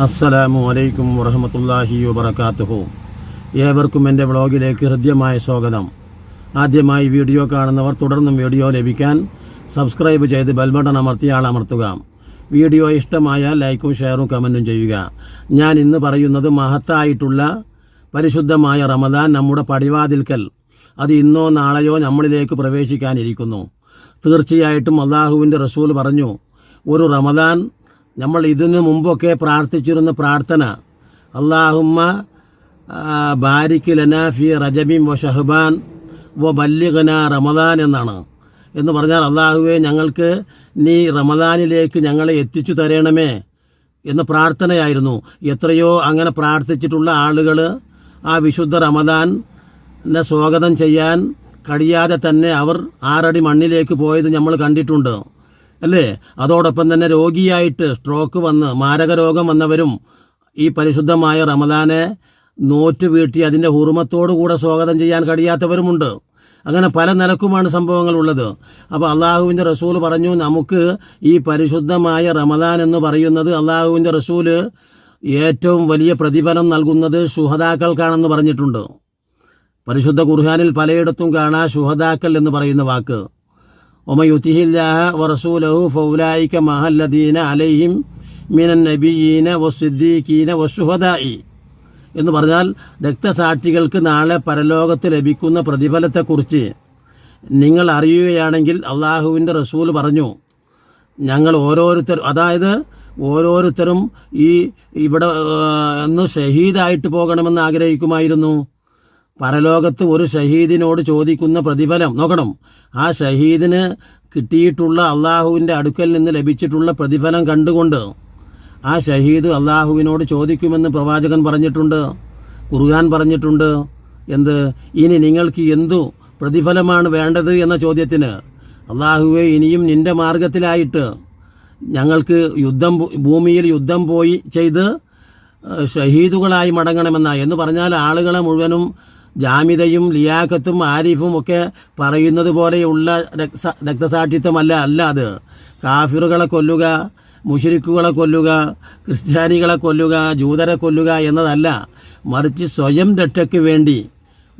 അസ്സലാമു അലൈക്കും വറഹമത്തല്ലാഹി വബർക്കാത്തുഹു ഏവർക്കും എന്റെ വ്ളോഗിലേക്ക് ഹൃദ്യമായ സ്വാഗതം. ആദ്യമായി വീഡിയോ കാണുന്നവർ തുടർന്നും വീഡിയോ ലഭിക്കാൻ സബ്സ്ക്രൈബ് ചെയ്ത് ബെൽബട്ടൺ അമർത്തി അമർത്തുക വീഡിയോ ഇഷ്ടമായാൽ ലൈക്കും ഷെയറും കമന്റും ചെയ്യുക. ഞാൻ ഇന്ന് പറയുന്നത് മഹത്തായിട്ടുള്ള പരിശുദ്ധമായ റമദാൻ നമ്മുടെ പടിവാതിൽക്കൽ. അത് ഇന്നോ നാളെയോ നമ്മളിലേക്ക് പ്രവേശിക്കാനിരിക്കുന്നു. തീർച്ചയായിട്ടും അള്ളാഹുവിന്റെ റസൂൽ പറഞ്ഞു ഒരു റമദാൻ നമ്മൾ ഇതിനു മുമ്പൊക്കെ പ്രാർത്ഥിച്ചിരുന്ന പ്രാർത്ഥന അള്ളാഹുമ്മ ബാരിക്ക് ലനാഫി റജബിം വ ഷഹബാൻ വ ബല്ലിഖന റമദാൻ എന്നാണ്. എന്ന് പറഞ്ഞാൽ അള്ളാഹുവെ ഞങ്ങൾക്ക് നീ റമദാനിലേക്ക് ഞങ്ങളെ എത്തിച്ചു തരണമേ എന്ന് പ്രാർത്ഥനയായിരുന്നു. എത്രയോ അങ്ങനെ പ്രാർത്ഥിച്ചിട്ടുള്ള ആളുകൾ ആ വിശുദ്ധ റമദാനെ സ്വാഗതം ചെയ്യാൻ കഴിയാതെ തന്നെ അവർ ആറടി മണ്ണിലേക്ക് പോയത് നമ്മൾ കണ്ടിട്ടുണ്ട്. അല്ലേ? അതോടൊപ്പം തന്നെ രോഗിയായിട്ട് സ്ട്രോക്ക് വന്ന് മാരക രോഗം വന്നവരും ഈ പരിശുദ്ധമായ റമദാനെ നോറ്റ് വീട്ടി അതിന്റെ കൂടെ സ്വാഗതം ചെയ്യാൻ കഴിയാത്തവരുമുണ്ട്. അങ്ങനെ പല നിലക്കുമാണ് സംഭവങ്ങൾ ഉള്ളത്. അപ്പോൾ അള്ളാഹുവിന്റെ റസൂൽ പറഞ്ഞു നമുക്ക് ഈ പരിശുദ്ധമായ റമദാൻ എന്ന് പറയുന്നത് അള്ളാഹുവിന്റെ റസൂൽ ഏറ്റവും വലിയ പ്രതിഫലം നൽകുന്നത് ശുഹതാക്കൾക്കാണെന്ന് പറഞ്ഞിട്ടുണ്ട്. പരിശുദ്ധ ഖുർഹാനിൽ പലയിടത്തും കാണാ ശുഹതാക്കൾ എന്ന് പറയുന്ന വാക്ക്. ഒമയുത്തിഹില്ലാഹ വറസൂലഹു ഫൗലായിക്ക മഹല്ലദീന അലൈഹിം മിനൻ നബിയീന വസ്സുദ്ദീഖീന വശുഹദായി എന്ന് പറഞ്ഞാൽ രക്തസാക്ഷികൾക്ക് നാളെ പരലോകത്ത് ലഭിക്കുന്ന പ്രതിഫലത്തെക്കുറിച്ച് നിങ്ങൾ അറിയുകയാണെങ്കിൽ അള്ളാഹുവിന്റെ റസൂൽ പറഞ്ഞു ഞങ്ങൾ ഓരോരുത്തരും അതായത് ഓരോരുത്തരും ഈ ഇവിടെ ഒന്ന് ഷഹീദായിട്ട് പോകണമെന്ന് ആഗ്രഹിക്കുമായിരുന്നു. പരലോകത്ത് ഒരു ഷഹീദിനോട് ചോദിക്കുന്ന പ്രതിഫലം. നോക്കണം. ആ ഷഹീദിന് കിട്ടിയിട്ടുള്ള അള്ളാഹുവിന്റെ അടുക്കൽ നിന്ന് ലഭിച്ചിട്ടുള്ള പ്രതിഫലം കണ്ടുകൊണ്ട് ആ ഷഹീദ് അള്ളാഹുവിനോട് ചോദിക്കുമെന്ന് പ്രവാചകൻ പറഞ്ഞിട്ടുണ്ട്. ഖുർആൻ പറഞ്ഞിട്ടുണ്ട്. എന്ത്? ഇനി നിങ്ങൾക്ക് എന്തു പ്രതിഫലമാണ് വേണ്ടത് എന്ന ചോദ്യത്തിന് അള്ളാഹുവെ ഇനിയും നിന്റെ മാർഗത്തിലായിട്ട് ഞങ്ങൾക്ക് യുദ്ധം ഭൂമിയിൽ യുദ്ധം പോയി ചെയ്ത് ഷഹീദുകളായി മടങ്ങണമെന്ന. എന്ന് പറഞ്ഞാൽ ആളുകളെ മുഴുവനും ജാമിതയും ലിയാഖത്തും ആരിഫും ഒക്കെ പറയുന്നത് പോലെയുള്ള രക്ത രക്തസാക്ഷിത്വമല്ല അല്ല അത്. കാഫിറുകളെ കൊല്ലുക മുഷരിക്കുകളെ കൊല്ലുക ക്രിസ്ത്യാനികളെ കൊല്ലുക ജൂതരെ കൊല്ലുക എന്നതല്ല. മറിച്ച് സ്വയം രക്ഷയ്ക്ക് വേണ്ടി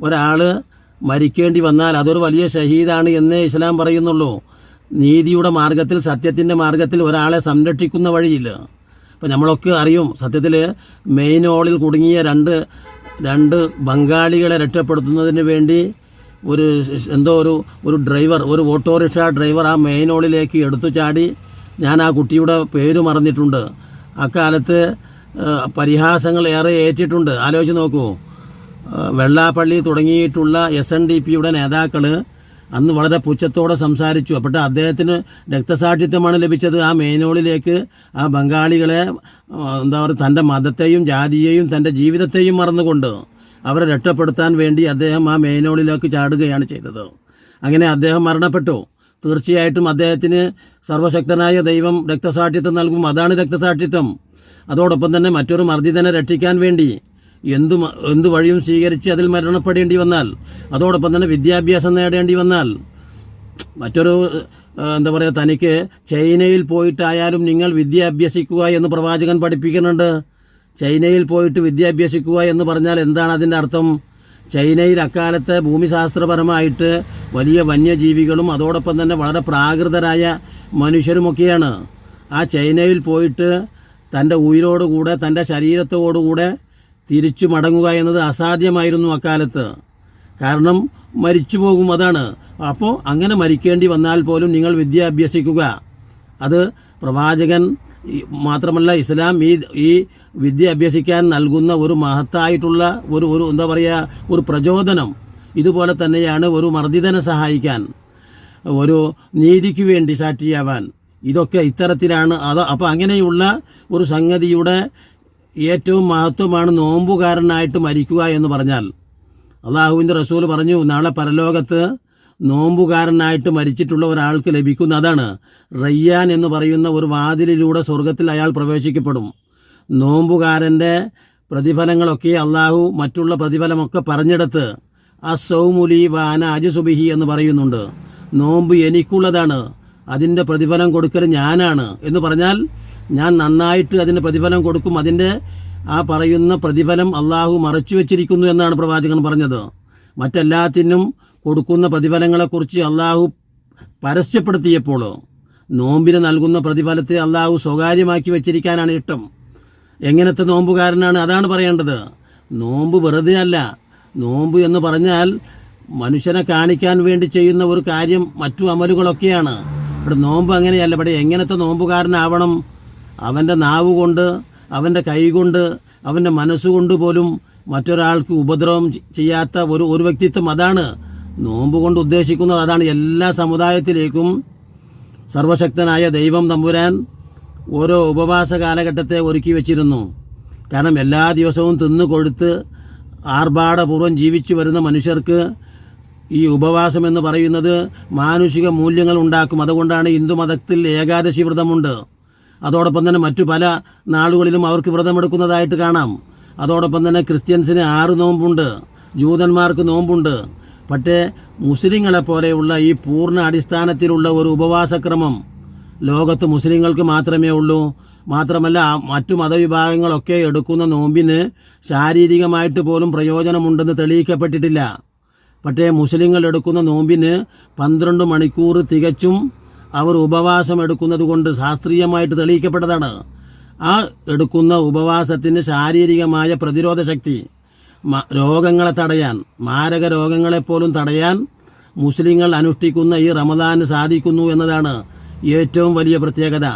ഒരാൾ മരിക്കേണ്ടി വന്നാൽ അതൊരു വലിയ ഷഹീദാണ് എന്നേ ഇസ്ലാം പറയുന്നുള്ളൂ. നീതിയുടെ മാർഗത്തിൽ സത്യത്തിന്റെ മാർഗത്തിൽ ഒരാളെ സംരക്ഷിക്കുന്ന വഴിയില്ല അപ്പോൾ നമ്മളൊക്കെ അറിയും സത്യത്തിൽ മെയിൻ ഹോളിൽ കുടുങ്ങിയ രണ്ട് രണ്ട് ബംഗാളികളെ രക്ഷപ്പെടുത്തുന്നതിന് വേണ്ടി ഒരു എന്തോ ഒരു ഒരു ഡ്രൈവർ ഒരു ഓട്ടോറിക്ഷ ഡ്രൈവർ ആ മെയിനോളിലേക്ക് എടുത്തു ചാടി ഞാൻ ആ കുട്ടിയുടെ പേര് മറന്നിട്ടുണ്ട്. അക്കാലത്ത് പരിഹാസങ്ങൾ ഏറെ ഏറ്റിട്ടുണ്ട്. ആലോചിച്ച് നോക്കൂ. വെള്ളാപ്പള്ളി തുടങ്ങിയിട്ടുള്ള എസ് എൻ ഡി പിയുടെ നേതാക്കൾ അന്ന് വളരെ പുച്ഛത്തോടെ സംസാരിച്ചു. അപ്പോൾ അദ്ദേഹത്തിന് രക്തസാക്ഷിത്വമാണ് ലഭിച്ചത്. ആ മേനോളിലേക്ക് ആ ബംഗാളികളെ എന്താ പറയുക തന്റെ മതത്തെയും ജാതിയെയും തന്റെ ജീവിതത്തെയും മറന്നുകൊണ്ട് അവരെ രക്ഷപ്പെടുത്താൻ വേണ്ടി അദ്ദേഹം ആ മേനോളിലേക്ക് ചാടുകയാണ് ചെയ്തത്. അങ്ങനെ അദ്ദേഹം മരണപ്പെട്ടു. തീർച്ചയായിട്ടും അദ്ദേഹത്തിന് സർവശക്തനായ ദൈവം രക്തസാക്ഷിത്വം നൽകും. അതാണ് രക്തസാക്ഷിത്വം. അതോടൊപ്പം തന്നെ മറ്റൊരു മർദ്ദിതനെ രക്ഷിക്കാൻ വേണ്ടി എന്തു എന്ത് വഴിയും സ്വീകരിച്ച് അതിൽ മരണപ്പെടേണ്ടി വന്നാൽ അതോടൊപ്പം തന്നെ വിദ്യാഭ്യാസം നേടേണ്ടി വന്നാൽ മറ്റൊരു എന്താ പറയുക തനിക്ക് ചൈനയിൽ പോയിട്ടായാലും നിങ്ങൾ വിദ്യ അഭ്യസിക്കുക എന്ന് പ്രവാചകൻ പഠിപ്പിക്കുന്നുണ്ട്. ചൈനയിൽ പോയിട്ട് വിദ്യ അഭ്യസിക്കുക എന്ന് പറഞ്ഞാൽ എന്താണ് അതിന്റെ അർത്ഥം? ചൈനയിൽ അക്കാലത്ത് ഭൂമിശാസ്ത്രപരമായിട്ട് വലിയ വന്യജീവികളും അതോടൊപ്പം തന്നെ വളരെ പ്രാകൃതരായ മനുഷ്യരുമൊക്കെയാണ്. ആ ചൈനയിൽ പോയിട്ട് തന്റെ ഉയിരോടുകൂടെ തന്റെ ശരീരത്തോടുകൂടെ തിരിച്ചു മടങ്ങുക എന്നത് അസാധ്യമായിരുന്നു അക്കാലത്ത്. കാരണം മരിച്ചു പോകും അതാണ്. അപ്പോൾ അങ്ങനെ മരിക്കേണ്ടി വന്നാൽ പോലും നിങ്ങൾ വിദ്യ അഭ്യസിക്കുക അത് പ്രവാചകൻ മാത്രമല്ല ഇസ്ലാം ഈ ഈ വിദ്യ അഭ്യസിക്കാൻ നൽകുന്ന ഒരു മഹത്തായിട്ടുള്ള ഒരു ഒരു എന്താ പറയുക ഒരു പ്രചോദനം. ഇതുപോലെ തന്നെയാണ് ഒരു മർദ്ദിതനെ സഹായിക്കാൻ. ഒരു നീതിക്ക് വേണ്ടി സാക്ഷിയാവാൻ. ഇതൊക്കെ ഇത്തരത്തിലാണ്. അത് അപ്പോൾ അങ്ങനെയുള്ള ഒരു സംഗതിയുടെ ഏറ്റവും മഹത്വമാണ് നോമ്പുകാരനായിട്ട് മരിക്കുക എന്ന് പറഞ്ഞാൽ. അള്ളാഹുവിന്റെ റസൂൽ പറഞ്ഞു നാളെ പരലോകത്ത് നോമ്പുകാരനായിട്ട് മരിച്ചിട്ടുള്ള ഒരാൾക്ക് ലഭിക്കുന്ന അതാണ് റയ്യാൻ എന്ന് പറയുന്ന ഒരു വാതിലിലൂടെ സ്വർഗത്തിൽ അയാൾ പ്രവേശിക്കപ്പെടും. നോമ്പുകാരന്റെ പ്രതിഫലങ്ങളൊക്കെ അള്ളാഹു മറ്റുള്ള പ്രതിഫലമൊക്കെ പറഞ്ഞെടുത്ത് അസൗമുലി വാന അജുസുബിഹി എന്ന് പറയുന്നുണ്ട്. നോമ്പ് എനിക്കുള്ളതാണ് അതിന്റെ പ്രതിഫലം കൊടുക്കൽ ഞാനാണ് എന്ന് പറഞ്ഞാൽ ഞാൻ നന്നായിട്ട് അതിന് പ്രതിഫലം കൊടുക്കും. അതിന്റെ ആ പറയുന്ന പ്രതിഫലം അള്ളാഹു മറച്ചു വെച്ചിരിക്കുന്നു എന്നാണ് പ്രവാചകൻ പറഞ്ഞത്. മറ്റെല്ലാത്തിനും കൊടുക്കുന്ന പ്രതിഫലങ്ങളെക്കുറിച്ച് അള്ളാഹു പരസ്യപ്പെടുത്തിയപ്പോൾ നോമ്പിന് നൽകുന്ന പ്രതിഫലത്തെ അള്ളാഹു സ്വകാര്യമാക്കി വെച്ചിരിക്കാനാണ് ഇഷ്ടം. എങ്ങനത്തെ നോമ്പുകാരനാണ്? അതാണ് പറയേണ്ടത്. നോമ്പ് വെറുതെ അല്ല. നോമ്പ് എന്ന് പറഞ്ഞാൽ മനുഷ്യനെ കാണിക്കാൻ വേണ്ടി ചെയ്യുന്ന ഒരു കാര്യം മറ്റു അമലുകളൊക്കെയാണ്. ഇവിടെ നോമ്പ് അങ്ങനെയല്ല. ഇവിടെ എങ്ങനത്തെ നോമ്പുകാരനാവണം അവന്റെ നാവ് കൊണ്ട് അവന്റെ കൈ കൊണ്ട് അവന്റെ മനസ്സുകൊണ്ട് പോലും മറ്റൊരാൾക്ക് ഉപദ്രവം ചെയ്യാത്ത ഒരു ഒരു വ്യക്തിത്വം അതാണ്. നോമ്പ് കൊണ്ട് ഉദ്ദേശിക്കുന്നത് അതാണ്. എല്ലാ സമുദായത്തിലേക്കും സർവശക്തനായ ദൈവം തമ്പുരാൻ ഓരോ ഉപവാസ കാലഘട്ടത്തെ ഒരുക്കി വെച്ചിരുന്നു. കാരണം എല്ലാ ദിവസവും തിന്നു കൊഴുത്ത് ആർഭാടപൂർവം ജീവിച്ചു വരുന്ന മനുഷ്യർക്ക് ഈ ഉപവാസം എന്ന് പറയുന്നത് മാനുഷിക മൂല്യങ്ങൾ ഉണ്ടാക്കും. അതുകൊണ്ടാണ് ഹിന്ദു മതത്തിൽ ഏകാദശി വ്രതമുണ്ട്. അതോടൊപ്പം തന്നെ മറ്റു പല നാളുകളിലും അവർക്ക് വ്രതമെടുക്കുന്നതായിട്ട് കാണാം. അതോടൊപ്പം തന്നെ ക്രിസ്ത്യൻസിന് ആറ് നോമ്പുണ്ട് ജൂതന്മാർക്ക് നോമ്പുണ്ട്. പക്ഷേ മുസ്ലിങ്ങളെ പോലെയുള്ള ഈ പൂർണ അടിസ്ഥാനത്തിലുള്ള ഒരു ഉപവാസക്രമം ലോകത്ത് മുസ്ലിങ്ങൾക്ക് മാത്രമേ ഉള്ളൂ. മാത്രമല്ല മറ്റു മതവിഭാഗങ്ങളൊക്കെ എടുക്കുന്ന നോമ്പിന് ശാരീരികമായിട്ട് പോലും പ്രയോജനമുണ്ടെന്ന് തെളിയിക്കപ്പെട്ടിട്ടില്ല. പക്ഷേ മുസ്ലിങ്ങൾ എടുക്കുന്ന നോമ്പിന് പന്ത്രണ്ട് മണിക്കൂർ തികച്ചും അവർ ഉപവാസം എടുക്കുന്നത് കൊണ്ട് ശാസ്ത്രീയമായിട്ട് തെളിയിക്കപ്പെട്ടതാണ്. ആ എടുക്കുന്ന ഉപവാസത്തിന് ശാരീരികമായ പ്രതിരോധ ശക്തി രോഗങ്ങളെ തടയാൻ മാരക രോഗങ്ങളെപ്പോലും തടയാൻ മുസ്ലിങ്ങൾ അനുഷ്ഠിക്കുന്ന ഈ റമദാന് സാധിക്കുന്നു എന്നതാണ് ഏറ്റവും വലിയ പ്രത്യേകത.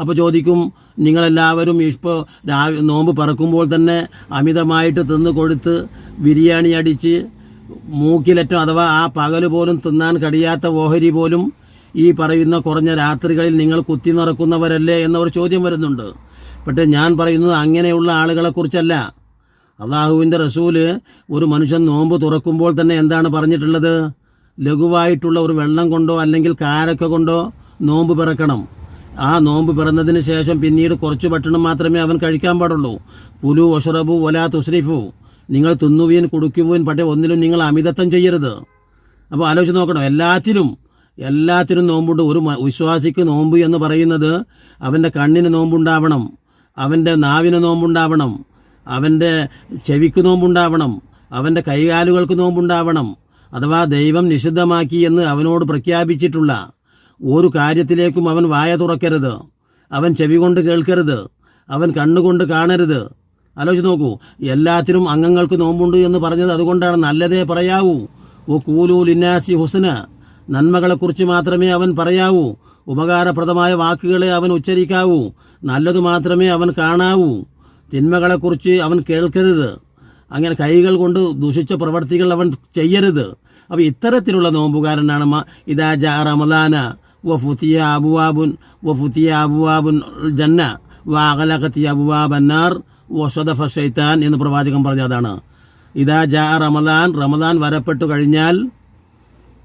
അപ്പോൾ ചോദിക്കും നിങ്ങളെല്ലാവരും ഇപ്പോൾ രാവി നോമ്പ് പറക്കുമ്പോൾ തന്നെ അമിതമായിട്ട് തിന്ന് കൊടുത്ത് ബിരിയാണി അടിച്ച് മൂക്കിലറ്റം അഥവാ ആ പകൽ പോലും തിന്നാൻ കഴിയാത്ത ഓഹരി പോലും ഈ പറയുന്ന കുറഞ്ഞ രാത്രികളിൽ നിങ്ങൾ കുത്തി നിറക്കുന്നവരല്ലേ എന്നൊരു ചോദ്യം വരുന്നുണ്ട്. പക്ഷേ ഞാൻ പറയുന്നത് അങ്ങനെയുള്ള ആളുകളെക്കുറിച്ചല്ല. അള്ളാഹുവിന്റെ റസൂൽ ഒരു മനുഷ്യൻ നോമ്പ് തുറക്കുമ്പോൾ തന്നെ എന്താണ് പറഞ്ഞിട്ടുള്ളത്? ലഘുവായിട്ടുള്ള ഒരു വെള്ളം കൊണ്ടോ അല്ലെങ്കിൽ കാരക്ക കൊണ്ടോ നോമ്പ് പിറക്കണം. ആ നോമ്പ് പിറന്നതിന് ശേഷം പിന്നീട് കുറച്ച് ഭക്ഷണം മാത്രമേ അവൻ കഴിക്കാൻ പാടുള്ളൂ. പുലു ഒഷറബു ഒലാ തുസ്രിഫു. നിങ്ങൾ തിന്നുവീൻ കുടിക്കുവീൻ പക്ഷേ ഒന്നിലും നിങ്ങൾ അമിതത്വം ചെയ്യരുത്. അപ്പോൾ ആലോചിച്ച് നോക്കണം. എല്ലാത്തിലും എല്ലാത്തിനും നോമ്പുണ്ട്. ഒരു വിശ്വാസിക്ക് നോമ്പ് എന്ന് പറയുന്നത് അവന്റെ കണ്ണിന് നോമ്പുണ്ടാവണം അവന്റെ നാവിന് നോമ്പുണ്ടാവണം അവന്റെ ചെവിക്ക് നോമ്പുണ്ടാവണം അവന്റെ കൈകാലുകൾക്ക് നോമ്പുണ്ടാവണം അഥവാ ദൈവം നിഷിദ്ധമാക്കി എന്ന് അവനോട് പ്രഖ്യാപിച്ചിട്ടുള്ള ഒരു കാര്യത്തിലേക്കും അവൻ വായ തുറക്കരുത്. അവൻ ചെവി കൊണ്ട് കേൾക്കരുത്. അവൻ കണ്ണുകൊണ്ട് കാണരുത്. ആലോചിച്ച് നോക്കൂ. എല്ലാത്തിനും അംഗങ്ങൾക്ക് നോമ്പുണ്ട് എന്ന് പറഞ്ഞത് അതുകൊണ്ടാണ് നല്ലതേ പറയാവൂ. ഓ കൂലൂൽ ലിന്നാസി ഹുസന. നന്മകളെക്കുറിച്ച് മാത്രമേ അവൻ പറയാവൂ. ഉപകാരപ്രദമായ വാക്കുകളെ അവൻ ഉച്ചരിക്കാവൂ. നല്ലതു മാത്രമേ അവൻ കാണാവൂ. തിന്മകളെക്കുറിച്ച് അവൻ കേൾക്കരുത്. അങ്ങനെ കൈകൾ കൊണ്ട് ദുഷിച്ച പ്രവർത്തികൾ അവൻ ചെയ്യരുത്. അപ്പോൾ ഇത്തരത്തിലുള്ള നോമ്പുകാരനാണ് ഇതാ ജാ റമദാന. വ ഫുത്തിയ അബുവാബുൻ വ ഫുത്തിയ അബുവാബുൻ ജന്ന വ അകലകത്തി അബുവാബന്നാർ. വ സദഫ ഷൈത്താൻ എന്ന് പ്രവാചകൻ പറഞ്ഞതാണ് ഇതാ ജാ റമദാൻ റമദാൻ വരപ്പെട്ടു കഴിഞ്ഞാൽ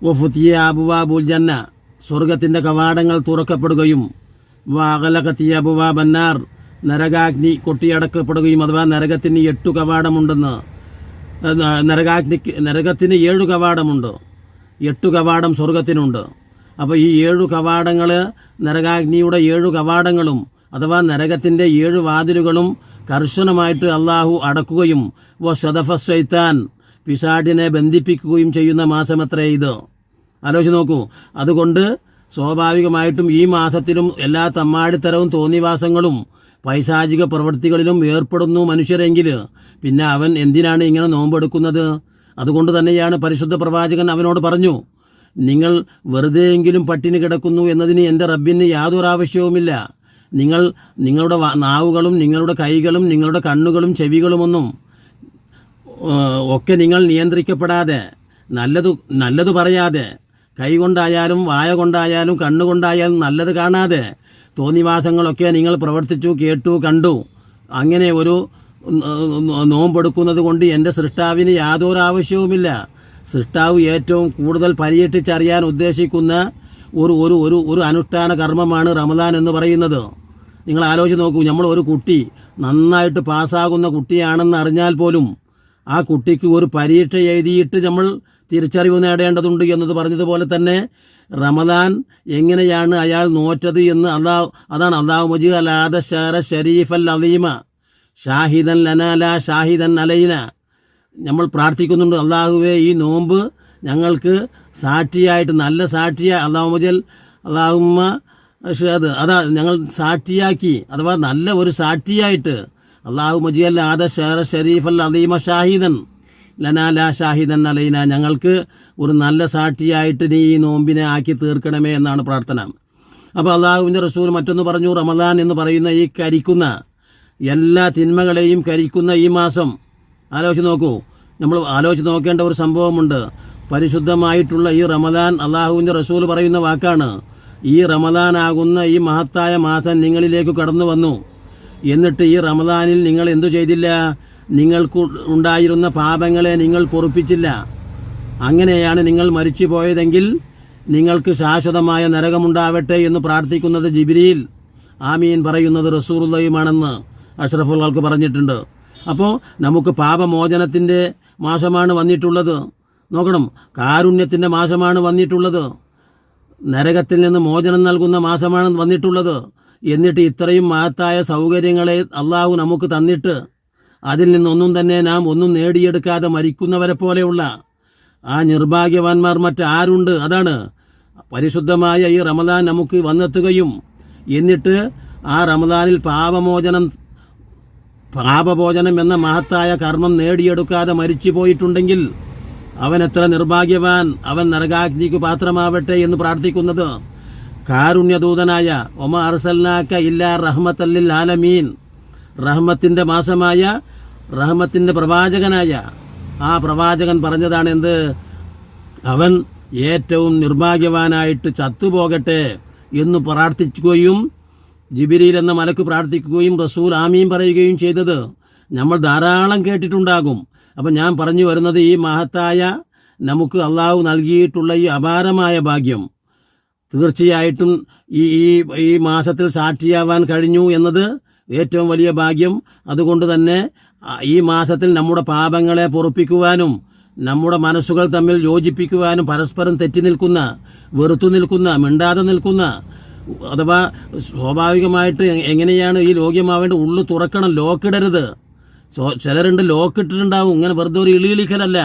വഫുത്തിയ അബുവാബുൽ ജന്ന സ്വർഗത്തിന്റെ കവാടങ്ങൾ തുറക്കപ്പെടുകയും വാകലകത്തിയ അബുവാ ബന്നാർ നരകാഗ്നി കൊട്ടിയടക്കപ്പെടുകയും അഥവാ നരകത്തിന് എട്ടു കവാടമുണ്ടെന്ന് നരകാഗ്നിക്ക് നരകത്തിന് ഏഴു കവാടമുണ്ട്. എട്ടു കവാടം സ്വർഗത്തിനുണ്ട്. അപ്പോൾ ഈ ഏഴു കവാടങ്ങൾ നരകാഗ്നിയുടെ ഏഴു കവാടങ്ങളും അഥവാ നരകത്തിന്റെ ഏഴു വാതിലുകളും കർശനമായിട്ട് അള്ളാഹു അടക്കുകയും വ സദഫ ശൈത്താൻ പിശാടിനെ ബന്ധിപ്പിക്കുകയും ചെയ്യുന്ന മാസമത്രേ ഇത്. ആലോചിച്ച് നോക്കൂ. അതുകൊണ്ട് സ്വാഭാവികമായിട്ടും ഈ മാസത്തിലും എല്ലാ തമ്മാടിത്തരവും തോന്നിവാസങ്ങളും പൈശാചിക പ്രവൃത്തികളിലും ഏർപ്പെടുന്നു മനുഷ്യരെങ്കിൽ പിന്നെ അവൻ എന്തിനാണ് ഇങ്ങനെ നോമ്പെടുക്കുന്നത്? അതുകൊണ്ട് തന്നെയാണ് പരിശുദ്ധ പ്രവാചകൻ അവനോട് പറഞ്ഞു നിങ്ങൾ വെറുതെയെങ്കിലും പട്ടിണി കിടക്കുന്നു എന്നതിന് എന്റെ റബ്ബിന് യാതൊരു ആവശ്യവുമില്ല. നിങ്ങൾ നിങ്ങളുടെ നാവുകളും നിങ്ങളുടെ കൈകളും നിങ്ങളുടെ കണ്ണുകളും ചെവികളുമൊന്നും ഒക്കെ നിങ്ങൾ നിയന്ത്രിക്കപ്പെടാതെ നല്ലത് നല്ലത് പറയാതെ കൈ കൊണ്ടായാലും വായ കൊണ്ടായാലും കണ്ണുകൊണ്ടായാലും നല്ലത് കാണാതെ തോന്നിവാസങ്ങളൊക്കെ നിങ്ങൾ പ്രവർത്തിച്ചു കേട്ടു കണ്ടു. അങ്ങനെ ഒരു നോമ്പെടുക്കുന്നത് കൊണ്ട് എന്റെ സൃഷ്ടാവിന് യാതൊരു ആവശ്യവുമില്ല. സൃഷ്ടാവ് ഏറ്റവും കൂടുതൽ പരീക്ഷിച്ചറിയാൻ ഉദ്ദേശിക്കുന്ന ഒരു ഒരു ഒരു ഒരു അനുഷ്ഠാന കർമ്മമാണ് റമദാൻ എന്ന് പറയുന്നത്. നിങ്ങൾ ആലോചിച്ച് നോക്കൂ നമ്മൾ ഒരു കുട്ടി നന്നായിട്ട് പാസ്സാകുന്ന കുട്ടിയാണെന്ന് അറിഞ്ഞാൽ പോലും ആ കുട്ടിക്ക് ഒരു പരീക്ഷ എഴുതിയിട്ട് നമ്മൾ തിരിച്ചറിവ് നേടേണ്ടതുണ്ട് എന്നത് പറഞ്ഞതുപോലെ തന്നെ റമദാൻ എങ്ങനെയാണ് അയാൾ നോറ്റത് എന്ന് അള്ളാഹു അതാണ് അള്ളാഹു മജീദ് അലാദ ഷഹറ ഷരീഫ് അൽ അലീമ ഷാഹിദൻ ലനാല ഷാഹിദൻ അലൈന. നമ്മൾ പ്രാർത്ഥിക്കുന്നുണ്ട് അള്ളാഹുവെ ഈ നോമ്പ് ഞങ്ങൾക്ക് സാക്ഷിയായിട്ട് നല്ല സാക്ഷിയ അള്ളാഹു മജൽ അള്ളാഹുമ്മ അത് അതാ ഞങ്ങൾ സാക്ഷിയാക്കി അഥവാ നല്ല ഒരു സാക്ഷിയായിട്ട് അള്ളാഹു മജിയൽ ആദ ഷെറ ഷരീഫ് അൽ അലീമ ഷാഹിദൻ ലനാല ഷാഹിദൻ അലൈന ഞങ്ങൾക്ക് ഒരു നല്ല സാക്ഷിയായിട്ട് നീ ഈ നോമ്പിനെ ആക്കി തീർക്കണമേ എന്നാണ് പ്രാർത്ഥന. അപ്പോൾ അള്ളാഹുവിന്റെ റസൂൽ മറ്റൊന്ന് പറഞ്ഞു റമദാൻ എന്ന് പറയുന്ന ഈ കരിക്കുന്ന എല്ലാ തിന്മകളെയും കരിക്കുന്ന ഈ മാസം. ആലോചിച്ച് നോക്കൂ. നമ്മൾ ആലോചിച്ച് നോക്കേണ്ട ഒരു സംഭവമുണ്ട്. പരിശുദ്ധമായിട്ടുള്ള ഈ റമദാൻ അള്ളാഹുവിന്റെ റസൂൽ പറയുന്ന വാക്കാണ്. ഈ റമദാനാകുന്ന ഈ മഹത്തായ മാസം നിങ്ങളിലേക്ക് കടന്നു വന്നു. എന്നിട്ട് ഈ റമദാനിൽ നിങ്ങൾ എന്തു ചെയ്തില്ല? നിങ്ങൾക്ക് ഉണ്ടായിരുന്ന പാപങ്ങളെ നിങ്ങൾ പൊറുപ്പിച്ചില്ല. അങ്ങനെയാണ് നിങ്ങൾ മരിച്ചു പോയതെങ്കിൽ നിങ്ങൾക്ക് ശാശ്വതമായ നരകമുണ്ടാവട്ടെ എന്ന് പ്രാർത്ഥിക്കുന്നത് ജിബിരിയിൽ ആമീൻ പറയുന്നത് റസൂറുള്ളയുമാണെന്ന് അഷ്റഫുൽ പറഞ്ഞിട്ടുണ്ട്. അപ്പോൾ നമുക്ക് പാപമോചനത്തിന്റെ മാസമാണ് വന്നിട്ടുള്ളത്. നോക്കണം കാരുണ്യത്തിന്റെ മാസമാണ് വന്നിട്ടുള്ളത്. നരകത്തിൽ നിന്ന് മോചനം നൽകുന്ന മാസമാണ് വന്നിട്ടുള്ളത്. എന്നിട്ട് ഇത്രയും മഹത്തായ സൗകര്യങ്ങളെ അള്ളാഹു നമുക്ക് തന്നിട്ട് അതിൽ നിന്നൊന്നും തന്നെ നാം ഒന്നും നേടിയെടുക്കാതെ മരിക്കുന്നവരെ പോലെയുള്ള ആ നിർഭാഗ്യവാന്മാർ മറ്റാരുണ്ട്? അതാണ് പരിശുദ്ധമായ ഈ റമദാൻ നമുക്ക് വന്നെത്തുകയും എന്നിട്ട് ആ റമദാനിൽ പാപമോചനം പാപഭോജനം എന്ന മഹത്തായ കർമ്മം നേടിയെടുക്കാതെ മരിച്ചു പോയിട്ടുണ്ടെങ്കിൽ അവൻ എത്ര നിർഭാഗ്യവാൻ അവൻ നരകാഗ്നിക്ക് പാത്രമാവട്ടെ എന്ന് പ്രാർത്ഥിക്കുന്നത് കാരുണ്യദൂതനായ ഒമ അർസൽനാക്ക ഇല്ല റഹ്മത്തല്ലിൽ ആലമീൻ. റഹ്മത്തിന്റെ മാസമായ റഹ്മത്തിന്റെ പ്രവാചകനായ ആ പ്രവാചകൻ പറഞ്ഞതാണ് എന്ത്? അവൻ ഏറ്റവും നിർഭാഗ്യവാനായിട്ട് ചത്തുപോകട്ടെ എന്ന് പ്രാർത്ഥിക്കുകയും ജിബിരിയിൽ എന്ന മലക്ക് പ്രാർത്ഥിക്കുകയും റസൂൽ ആമീൻ പറയുകയും ചെയ്തത്. നമ്മൾ ധാരാളം കേട്ടിട്ടുണ്ടാകും. അപ്പം ഞാൻ പറഞ്ഞു വരുന്നത് ഈ മഹത്തായ നമുക്ക് അള്ളാഹു നൽകിയിട്ടുള്ള ഈ അപാരമായ ഭാഗ്യം. തീർച്ചയായിട്ടും ഈ ഈ ഈ മാസത്തിൽ സാക്ഷിയാവാൻ കഴിഞ്ഞു എന്നത് ഏറ്റവും വലിയ ഭാഗ്യം. അതുകൊണ്ട് തന്നെ ഈ മാസത്തിൽ നമ്മുടെ പാപങ്ങളെ പൊറുപ്പിക്കുവാനും നമ്മുടെ മനസ്സുകൾ തമ്മിൽ യോജിപ്പിക്കുവാനും പരസ്പരം തെറ്റി നിൽക്കുന്ന വെറുത്തു നിൽക്കുന്ന മിണ്ടാതെ നിൽക്കുന്ന അഥവാ സ്വാഭാവികമായിട്ട് എങ്ങനെയാണ് ഈ ലോക്യമാവേണ്ട ഉള്ളു തുറക്കണം ലോക്കിടരുത്. ചിലരുണ്ട് ലോക്കിട്ടിട്ടുണ്ടാവും ഇങ്ങനെ വെറുതെ ഒരു ഇളിയിളിക്കലല്ല.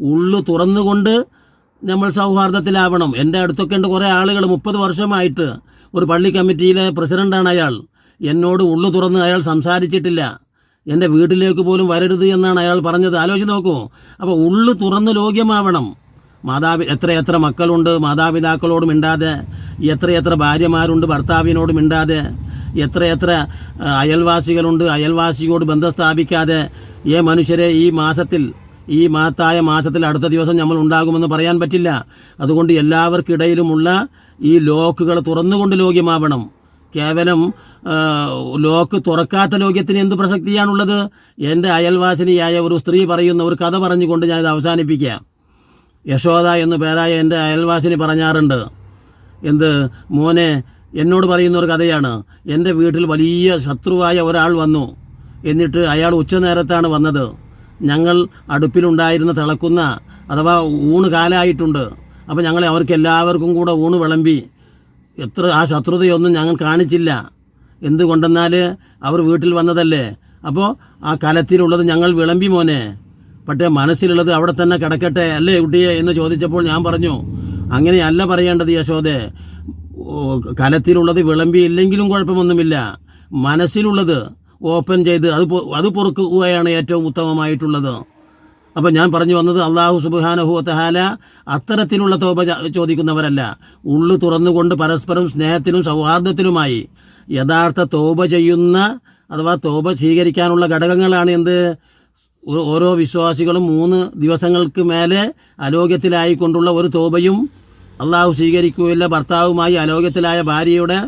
ഉള്ളു തുറന്നുകൊണ്ട് നമ്മൾ സൗഹാർദ്ദത്തിലാവണം. എന്റെ അടുത്തൊക്കെ ഉണ്ട് കുറേ ആളുകൾ മുപ്പത് വർഷമായിട്ട് ഒരു പള്ളി കമ്മിറ്റിയിലെ പ്രസിഡന്റാണ് അയാൾ. എന്നോട് ഉള്ളു തുറന്ന് അയാൾ സംസാരിച്ചിട്ടില്ല. എന്റെ വീട്ടിലേക്ക് പോലും വരരുത് എന്നാണ് അയാൾ പറഞ്ഞത്. ആലോചിച്ച് നോക്കൂ. അപ്പോൾ ഉള്ളു തുറന്ന് ലോക്യമാവണം. മാതാപി എത്ര എത്ര മക്കളുണ്ട് മാതാപിതാക്കളോട് മിണ്ടാതെ എത്ര എത്ര ഭാര്യമാരുണ്ട് ഭർത്താവിനോട് മിണ്ടാതെ എത്ര എത്ര അയൽവാസികളുണ്ട് അയൽവാസിയോട് ബന്ധം സ്ഥാപിക്കാതെ ഏ മനുഷ്യരെ ഈ മാസത്തിൽ ഈ മാത്തായ മാസത്തിൽ അടുത്ത ദിവസം നമ്മൾ ഉണ്ടാകുമെന്ന് പറയാൻ പറ്റില്ല. അതുകൊണ്ട് എല്ലാവർക്കിടയിലുമുള്ള ഈ ലോക്കുകൾ തുറന്നുകൊണ്ട് ലോക്യമാവണം. കേവലം ലോക്ക് തുറക്കാത്ത ലോക്യത്തിന് എന്ത് പ്രസക്തിയാണുള്ളത്? എന്റെ അയൽവാസിനിയായ ഒരു സ്ത്രീ പറയുന്ന ഒരു കഥ പറഞ്ഞുകൊണ്ട് ഞാനിത് അവസാനിപ്പിക്കാം യശോദ എന്നു പേരായ എന്റെ അയൽവാസിനി പറഞ്ഞാറുണ്ട്. എന്ത്? മോനെ എന്നോട് പറയുന്ന ഒരു കഥയാണ്. എന്റെ വീട്ടിൽ വലിയ ശത്രുവായ ഒരാൾ വന്നു. എന്നിട്ട് അയാൾ ഉച്ചനേരത്താണ് വന്നത്. ഞങ്ങൾ അടുപ്പിലുണ്ടായിരുന്ന തിളക്കുന്ന അഥവാ ഊണ് കാലായിട്ടുണ്ട്. അപ്പോൾ ഞങ്ങൾ അവർക്ക് എല്ലാവർക്കും കൂടെ ഊണ് വിളമ്പി. എത്ര ആ ശത്രുതയൊന്നും ഞങ്ങൾ കാണിച്ചില്ല. എന്തുകൊണ്ടെന്നാൽ അവർ വീട്ടിൽ വന്നതല്ലേ? അപ്പോൾ ആ കലത്തിലുള്ളത് ഞങ്ങൾ വിളമ്പി മോനെ. പക്ഷേ മനസ്സിലുള്ളത് അവിടെ തന്നെ കിടക്കട്ടെ അല്ലേ കുട്ടിയെ എന്ന് ചോദിച്ചപ്പോൾ ഞാൻ പറഞ്ഞു അങ്ങനെയല്ല പറയേണ്ടത് യശോദെ. കലത്തിലുള്ളത് വിളമ്പിയില്ലെങ്കിലും കുഴപ്പമൊന്നുമില്ല. മനസ്സിലുള്ളത് ഓപ്പൺ ചെയ്ത് അത് അത് പൊറുക്കുകയാണ് ഏറ്റവും ഉത്തമമായിട്ടുള്ളത്. അപ്പം ഞാൻ പറഞ്ഞു വന്നത് അള്ളാഹു സുബുഹാനഹുഅത്തഹാല അത്തരത്തിലുള്ള തോപ ചോദിക്കുന്നവരല്ല. ഉള്ളു തുറന്നുകൊണ്ട് പരസ്പരം സ്നേഹത്തിലും സൗഹാർദ്ദത്തിലുമായി യഥാർത്ഥ തോപ ചെയ്യുന്ന അഥവാ തോപ സ്വീകരിക്കാനുള്ള ഘടകങ്ങളാണ് എന്ത്? ഓരോ വിശ്വാസികളും മൂന്ന് ദിവസങ്ങൾക്ക് മേലെ അലോക്യത്തിലായിക്കൊണ്ടുള്ള ഒരു തോപയും അള്ളാഹു സ്വീകരിക്കുകയില്ല ഭർത്താവുമായി അലോക്യത്തിലായ ഭാര്യയുടെ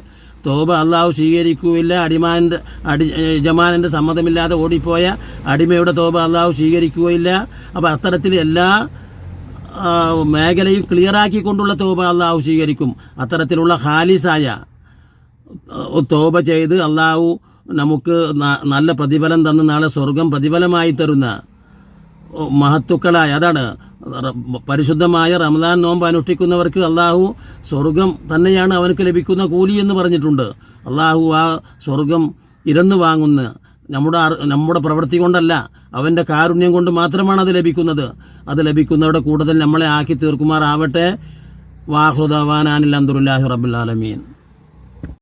തോപ അള്ളാഹു സ്വീകരിക്കുകയില്ല അടിമാന്റെ അടി യജമാനന്റെ സമ്മതമില്ലാതെ ഓടിപ്പോയ അടിമയുടെ തോബ അള്ളാഹു സ്വീകരിക്കുകയില്ല. അപ്പോൾ അത്തരത്തിൽ എല്ലാ മേഖലയും ക്ലിയറാക്കിക്കൊണ്ടുള്ള തോബ അള്ളാഹു സ്വീകരിക്കും. അത്തരത്തിലുള്ള ഹാലിസായ തോബ ചെയ്ത് അള്ളാഹു നമുക്ക് നല്ല പ്രതിഫലം തന്ന് നാളെ സ്വർഗം പ്രതിഫലമായി തരുന്ന മഹത്തുക്കളായ അതാണ് പരിശുദ്ധമായ റമദാൻ നോമ്പ് അനുഷ്ഠിക്കുന്നവർക്ക് അള്ളാഹു സ്വർഗം തന്നെയാണ് അവനക്ക് ലഭിക്കുന്ന കൂലി എന്ന് പറഞ്ഞിട്ടുണ്ട്. അള്ളാഹു ആ സ്വർഗം ഇരന്നു വാങ്ങുന്ന നമ്മുടെ നമ്മുടെ പ്രവൃത്തി കൊണ്ടല്ല അവന്റെ കാരുണ്യം കൊണ്ട് മാത്രമാണ് അത് ലഭിക്കുന്നത്. അത് ലഭിക്കുന്നവരുടെ കൂടുതൽ നമ്മളെ ആക്കി തീർക്കുമാറാവട്ടെ. വാഹൃദവാനാനിൽ അന്തുല്ലാഹി റബുല്ലാലമീൻ